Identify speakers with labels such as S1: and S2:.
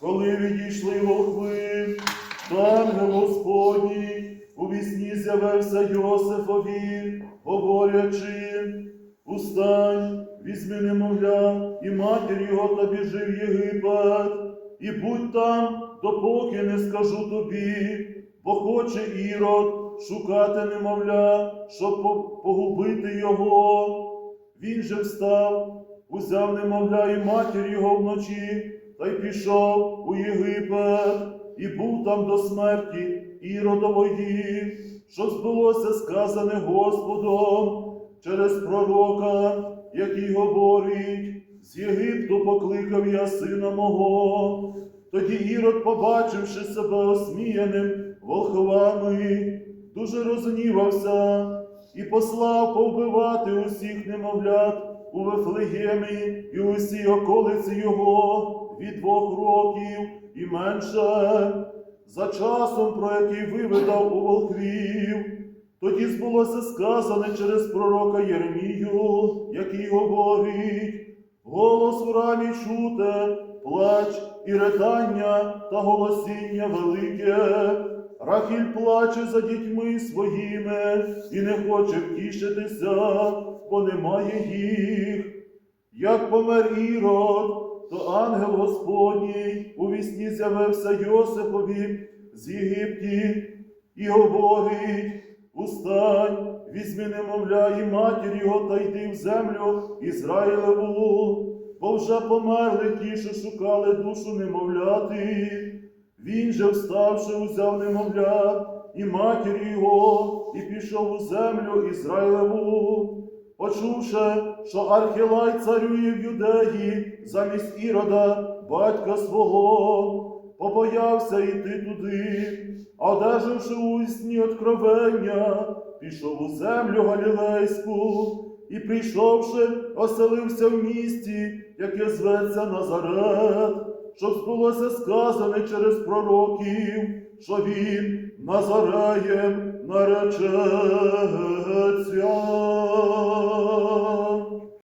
S1: коли відійшли волхви, ангел Господній у вісні з'явився Йосифові, говорячи, устань, візьми немовля, і матір його та біжи в Єгипет, і будь там, допоки не скажу тобі, бо хоче ірод шукати немовля, щоб погубити його. Він же встав, узяв немовля і матір його вночі та й пішов у Єгипет, і був там до смерті Іродової, що збулося сказане Господом через пророка, який говорить, з Єгипту покликав я сина мого. Тоді Ірод, побачивши себе осміяним волхвами, дуже розгнівався і послав повбивати усіх немовлят у Вифлеємі і усій околиці його від двох років і менше, за часом, про який виведав у волхвів. Тоді збулося сказане через пророка Єремію, який говорить, голос у рамі чуте, плач і ридання та голосіння велике. Рахіль плаче за дітьми своїми і не хоче втішитися, бо немає їх. Як помер Ірод, то ангел Господній у вісні з'явився Йосипові з Єгипті і говорить, устань, візьми немовля і матір його та йди в землю Ізраїлеву, бо вже померли ті, що шукали душу немовляти. Він же, вставши, узяв немовля і матір його, і пішов у землю Ізраїлеву. Почувши, що Архілай царює в юдеї замість Ірода, батька свого, побоявся йти туди, одержавши у сні откровення, пішов у землю Галілейську, і прийшовши, оселився в місті, яке зветься Назарет, щоб збулося сказане через пророків, що він Назареєм наречеться.